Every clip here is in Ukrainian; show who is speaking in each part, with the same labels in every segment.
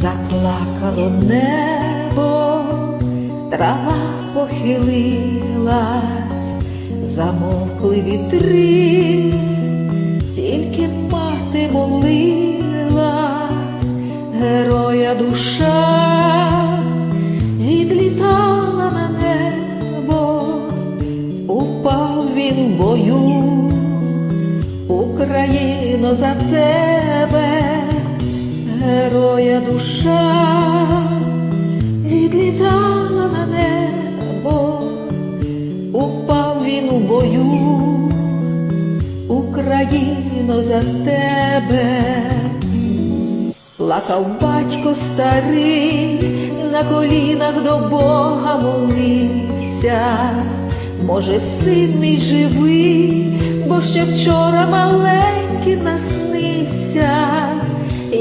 Speaker 1: Впало небо, трава похилилась, замовкли вітри, тільки мати молилась, героя душа відлітала на упав він в бою, Україно за тебе, героя душа відлітала на небо, упав він у бою, Україно за тебе, плакав батько старий, на колінах до Бога молився, може, син мій живий, бо ще вчора маленький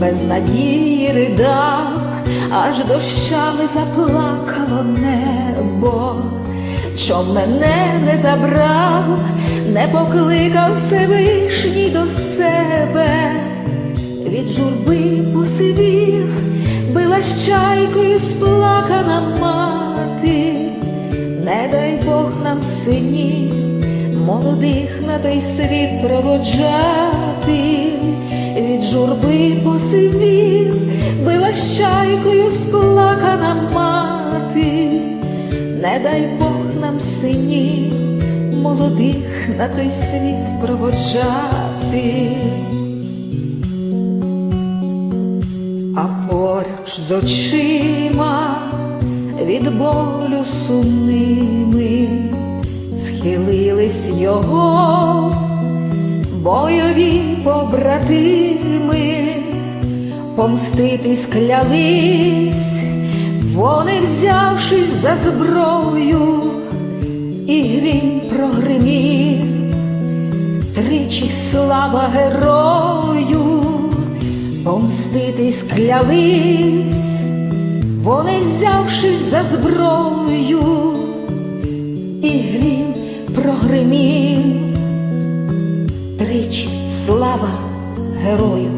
Speaker 1: Без надії ридав, аж дощами заплакало небо, що мене не забрав, не покликав Всевишній до себе, від журби посивів, била чайкою сплакана мати, не дай Бог нам синів, молодих на той світ проводжати дай Бог нам синів, молодих на той світ проводжати. А поруч з очима від болю сумними схилились його бойові побратими, помститись клялись, взявшись за зброю, і грім прогримів, тричі слава герою, помститись клялись, вони взявшись за зброю, і грім прогримів. Тричі слава герою.